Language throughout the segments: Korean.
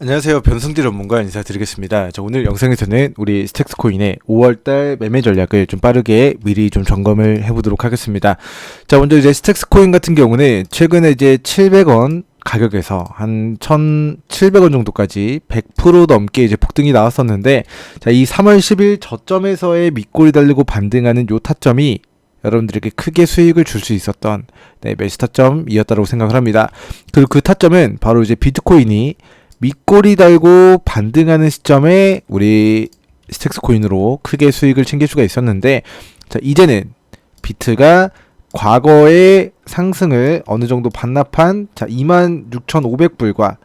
안녕하세요. 변승재 전문가 인사드리겠습니다. 자, 오늘 영상에서는 우리 스택스코인의 5월달 매매 전략을 좀 빠르게 미리 좀 점검을 해보도록 하겠습니다. 자, 먼저 이제 스택스코인 같은 경우는 최근에 이제 700원 가격에서 한 1,700원 정도까지 100% 넘게 이제 폭등이 나왔었는데, 자, 이 3월 10일 저점에서의 밑골이 달리고 반등하는 요 타점이 여러분들에게 크게 수익을 줄 수 있었던 네, 매수 타점이었다고 생각을 합니다. 그리고 그 타점은 바로 이제 비트코인이 밑꼬리 달고 반등하는 시점에 우리 스택스 코인으로 크게 수익을 챙길 수가 있었는데 자 이제는 비트가 과거의 상승을 어느 정도 반납한 자 26,500불과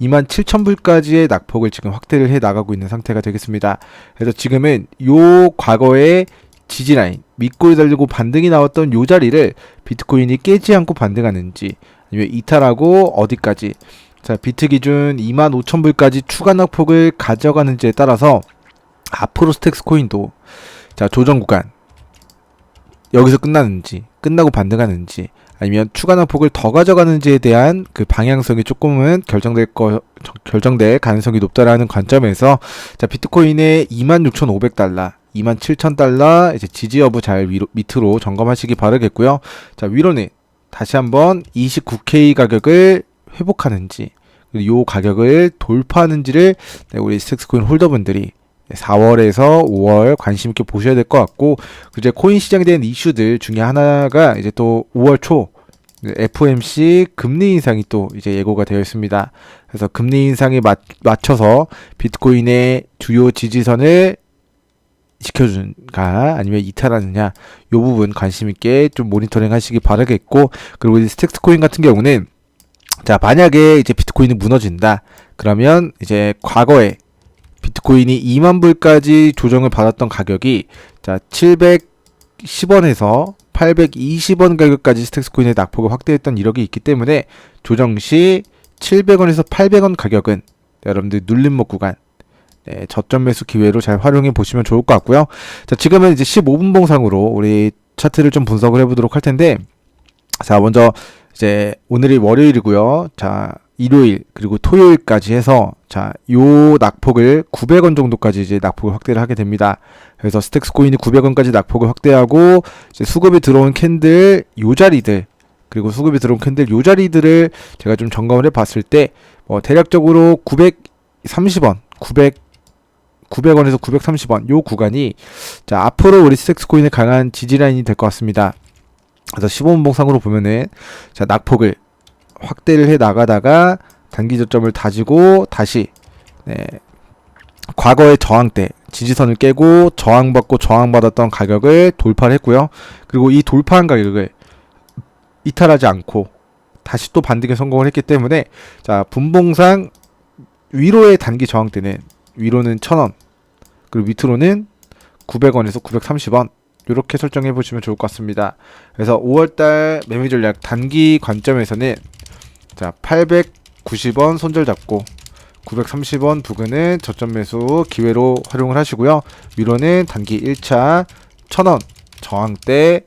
27,000불까지의 낙폭을 지금 확대를 해 나가고 있는 상태가 되겠습니다. 그래서 지금은 요 과거의 지지 라인 밑꼬리 달리고 반등이 나왔던 요 자리를 비트코인이 깨지 않고 반등하는지 아니면 이탈하고 어디까지 자, 비트 기준 25,000불까지 추가 낙폭을 가져가는지에 따라서 앞으로 스택스 코인도 자, 조정 구간 여기서 끝나는지, 끝나고 반등하는지 아니면 추가 낙폭을 더 가져가는지에 대한 그 방향성이 조금은 결정될 거 결정될 가능성이 높다라는 관점에서 자, 비트코인의 26,500달러 27,000달러 이제 지지 여부 잘 위로, 밑으로 점검하시기 바라겠고요. 자, 위로는 다시 한번 29K 가격을 회복하는지 요 가격을 돌파하는지를 네, 우리 스택스코인 홀더분들이 4월에서 5월 관심 있게 보셔야 될 것 같고 이제 코인 시장에 대한 이슈들 중에 하나가 이제 또 5월 초 FOMC 금리 인상이 또 이제 예고가 되어 있습니다. 그래서 금리 인상에 맞, 맞춰서 비트코인의 주요 지지선을 지켜주는가 아니면 이탈하느냐 요 부분 관심 있게 좀 모니터링 하시기 바라겠고 그리고 이 스택스 코인 같은 경우는 자, 만약에 이제 비트코인이 무너진다. 그러면 이제 과거에 비트코인이 2만 불까지 조정을 받았던 가격이 자, 710원에서 820원 가격까지 스택스코인의 낙폭을 확대했던 이력이 있기 때문에 조정 시 700원에서 800원 가격은 여러분들 눌림목 구간 네, 저점 매수 기회로 잘 활용해 보시면 좋을 것 같고요. 자, 지금은 이제 15분 봉상으로 우리 차트를 좀 분석을 해 보도록 할 텐데 자, 먼저 이제 오늘이 월요일이고요. 자, 일요일 그리고 토요일까지 해서 자, 요 낙폭을 900원 정도까지 이제 낙폭을 확대를 하게 됩니다. 그래서 스택스 코인이 900원까지 낙폭을 확대하고 이제 수급이 들어온 캔들 요 자리들 그리고 수급이 들어온 캔들 요 자리들을 제가 좀 점검을 해 봤을 때 뭐 대략적으로 930원, 900 900원에서 930원 요 구간이 자, 앞으로 우리 스택스 코인의 강한 지지 라인이 될 것 같습니다. 그래서 15분 봉상으로 보면은 자 낙폭을 확대를 해 나가다가 단기 저점을 다지고 다시 네, 과거의 저항 때 지지선을 깨고 저항받고 저항받았던 가격을 돌파를 했고요. 그리고 이 돌파한 가격을 이탈하지 않고 다시 또 반등에 성공을 했기 때문에 자 분봉상 위로의 단기 저항 때는 위로는 1000원 그리고 밑으로는 900원에서 930원 이렇게 설정해 보시면 좋을 것 같습니다. 그래서 5월달 매매 전략 단기 관점에서는 자 890원 손절 잡고 930원 부근은 저점 매수 기회로 활용을 하시고요. 위로는 단기 1차 1000원 저항대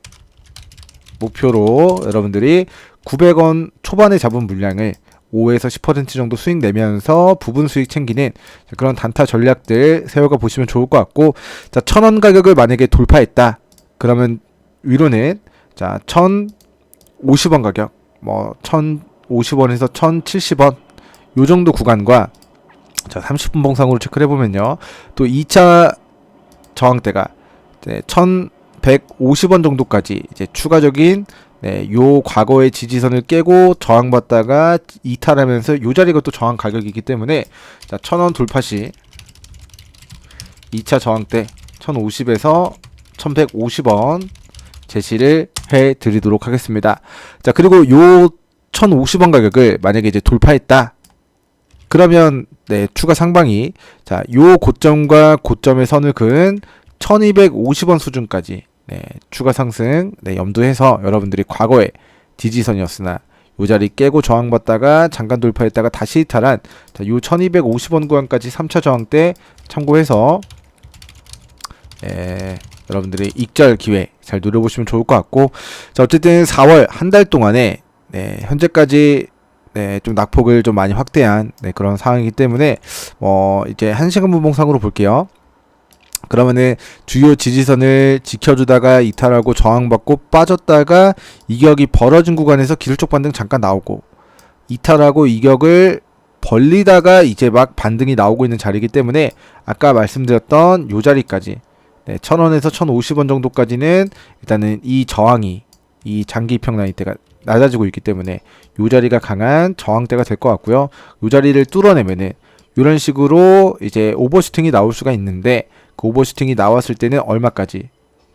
목표로 여러분들이 900원 초반에 잡은 물량을 5에서 10% 정도 수익 내면서 부분 수익 챙기는 그런 단타 전략들 세워가 보시면 좋을 것 같고 자, 1000원 가격을 만약에 돌파했다. 그러면 위로는 자 1,050원 가격 뭐 1,050원에서 1,070원 요 정도 구간과 자 30분 봉상으로 체크를 해보면요. 또 2차 저항대가 네, 1,150원 정도까지 이제 추가적인 네, 요 과거의 지지선을 깨고 저항받다가 이탈하면서 요 자리가 또 저항 가격이기 때문에 자 1,000원 돌파 시 2차 저항대 1,050에서 1150원 제시를 해 드리도록 하겠습니다. 자, 그리고 요 1050원 가격을 만약에 이제 돌파했다. 그러면 네, 추가 상방이 자, 요 고점과 고점의 선을 그은 1250원 수준까지 네, 추가 상승 네, 염두해서 여러분들이 과거에 지지선이었으나 요 자리 깨고 저항받다가 잠깐 돌파했다가 다시 이탈한 자, 요 1250원 구간까지 3차 저항 때 참고해서 예, 여러분들이 익절 기회 잘 노려보시면 좋을 것 같고 자 어쨌든 4월 한 달 동안에 네, 현재까지 네, 좀 낙폭을 좀 많이 확대한 네, 그런 상황이기 때문에 어, 이제 한 시간 분봉상으로 볼게요. 그러면은 주요 지지선을 지켜주다가 이탈하고 저항받고 빠졌다가 이격이 벌어진 구간에서 기술적 반등 잠깐 나오고 이탈하고 이격을 벌리다가 이제 막 반등이 나오고 있는 자리이기 때문에 아까 말씀드렸던 요 자리까지 네, 1000원에서 1050원 정도까지는 일단은 이 저항이 이 장기 평 라인 때가 낮아지고 있기 때문에 요 자리가 강한 저항대가 될 것 같고요. 요 자리를 뚫어내면은 이런 식으로 이제 오버슈팅이 나올 수가 있는데 그 오버슈팅이 나왔을 때는 얼마까지?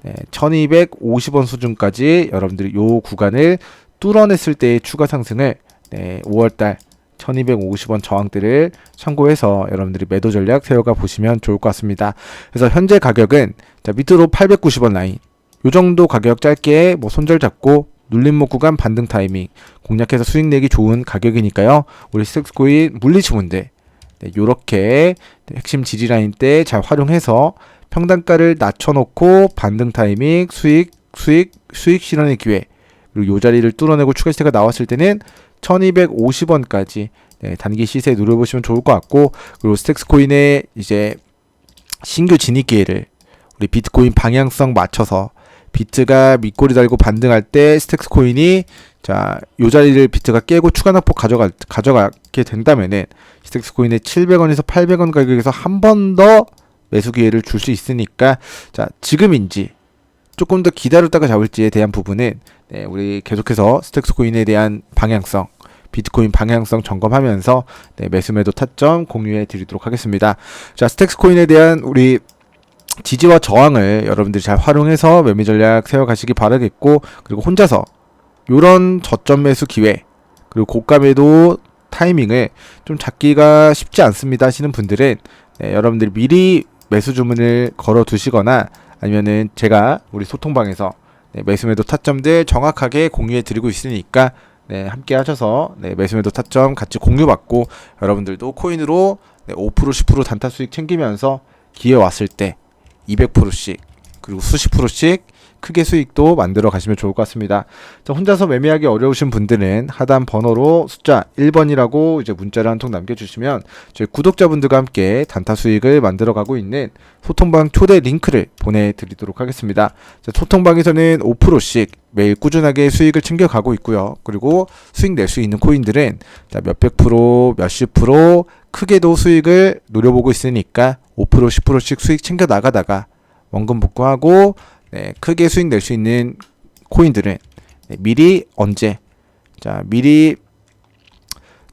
네, 1250원 수준까지 여러분들이 요 구간을 뚫어냈을 때의 추가 상승을 네, 5월달 1250원 저항대를 참고해서 여러분들이 매도 전략 세워가 보시면 좋을 것 같습니다. 그래서 현재 가격은 자, 밑으로 890원 라인 요 정도 가격 짧게 뭐 손절 잡고 눌림목 구간 반등 타이밍 공략해서 수익 내기 좋은 가격이니까요. 우리 스택스코인 물리치분들 네, 요렇게 핵심 지지 라인 때 잘 활용해서 평단가를 낮춰놓고 반등 타이밍 수익 수익 수익 실현의 기회 그리고 요 자리를 뚫어내고 추가 시세가 나왔을 때는 1250원까지 네, 단기 시세 누려보시면 좋을 것 같고 그리고 스택스 코인의 이제 신규 진입 기회를 우리 비트코인 방향성 맞춰서 비트가 밑꼬리 달고 반등할 때 스택스 코인이 자, 요 자리를 비트가 깨고 추가 낙폭 가져가 가져가게 된다면은 스택스 코인의 700원에서 800원 가격에서 한 번 더 매수 기회를 줄 수 있으니까 자, 지금인지 조금 더 기다렸다가 잡을지에 대한 부분은 네, 우리 계속해서 스택스 코인에 대한 방향성 비트코인 방향성 점검하면서 네, 매수 매도 타점 공유해 드리도록 하겠습니다. 자, 스택스 코인에 대한 우리 지지와 저항을 여러분들이 잘 활용해서 매매 전략 세워가시기 바라겠고 그리고 혼자서 요런 저점 매수 기회 그리고 고가 매도 타이밍을 좀 잡기가 쉽지 않습니다 하시는 분들은 네, 여러분들이 미리 매수 주문을 걸어 두시거나 아니면은 제가 우리 소통방에서 네, 매수 매도 타점들 정확하게 공유해 드리고 있으니까 네, 함께 하셔서 네, 매수 매도 타점 같이 공유받고 여러분들도 코인으로 네, 5% 10% 단타 수익 챙기면서 기회 왔을 때 200%씩 그리고 수십 프로씩 크게 수익도 만들어 가시면 좋을 것 같습니다. 자, 혼자서 매매하기 어려우신 분들은 하단 번호로 숫자 1번이라고 이제 문자를 한 통 남겨주시면 저희 구독자분들과 함께 단타 수익을 만들어 가고 있는 소통방 초대 링크를 보내드리도록 하겠습니다. 자, 소통방에서는 5%씩 매일 꾸준하게 수익을 챙겨가고 있고요. 그리고 수익 낼 수 있는 코인들은 자, 몇백 프로, 몇십 프로 크게도 수익을 노려보고 있으니까 5% 10%씩 수익 챙겨 나가다가 원금 복구하고 네, 크게 수익 낼 수 있는 코인들은 네, 미리 언제 자 미리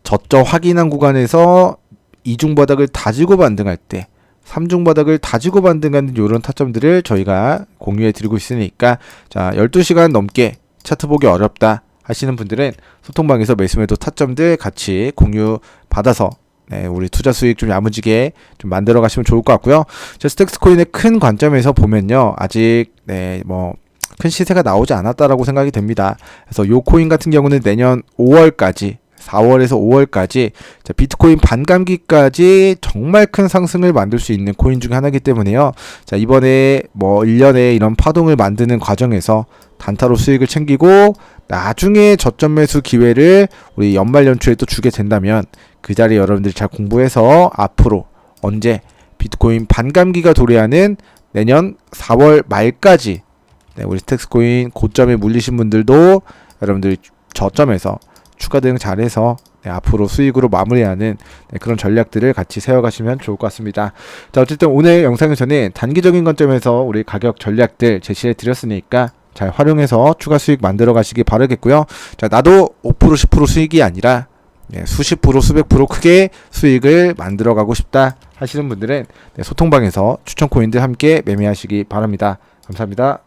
저점 확인한 구간에서 이중 바닥을 다지고 반등할 때 삼중 바닥을 다지고 반등하는 이런 타점들을 저희가 공유해 드리고 있으니까 자 12시간 넘게 차트 보기 어렵다 하시는 분들은 소통방에서 매수매도 타점들 같이 공유 받아서 네, 우리 투자 수익 좀 야무지게 좀 만들어 가시면 좋을 것 같고요. 저 스택스 코인의 큰 관점에서 보면요. 아직 네, 뭐 큰 시세가 나오지 않았다라고 생각이 됩니다. 그래서 요 코인 같은 경우는 내년 5월까지 4월에서 5월까지 자, 비트코인 반감기까지 정말 큰 상승을 만들 수 있는 코인 중 하나이기 때문에요. 자, 이번에 뭐 1년에 이런 파동을 만드는 과정에서 단타로 수익을 챙기고 나중에 저점 매수 기회를 우리 연말 연초에 또 주게 된다면 그 자리 여러분들이 잘 공부해서 앞으로 언제 비트코인 반감기가 도래하는 내년 4월 말까지 네, 우리 스택스코인 고점에 물리신 분들도 여러분들이 저점에서 추가 대응 잘해서 네, 앞으로 수익으로 마무리하는 네, 그런 전략들을 같이 세워가시면 좋을 것 같습니다. 자 어쨌든 오늘 영상에서는 단기적인 관점에서 우리 가격 전략들 제시해 드렸으니까 잘 활용해서 추가 수익 만들어 가시기 바라겠고요. 자 나도 5% 10% 수익이 아니라 네, 수십 프로 수백 프로 크게 수익을 만들어 가고 싶다 하시는 분들은 네, 소통방에서 추천 코인들 함께 매매하시기 바랍니다. 감사합니다.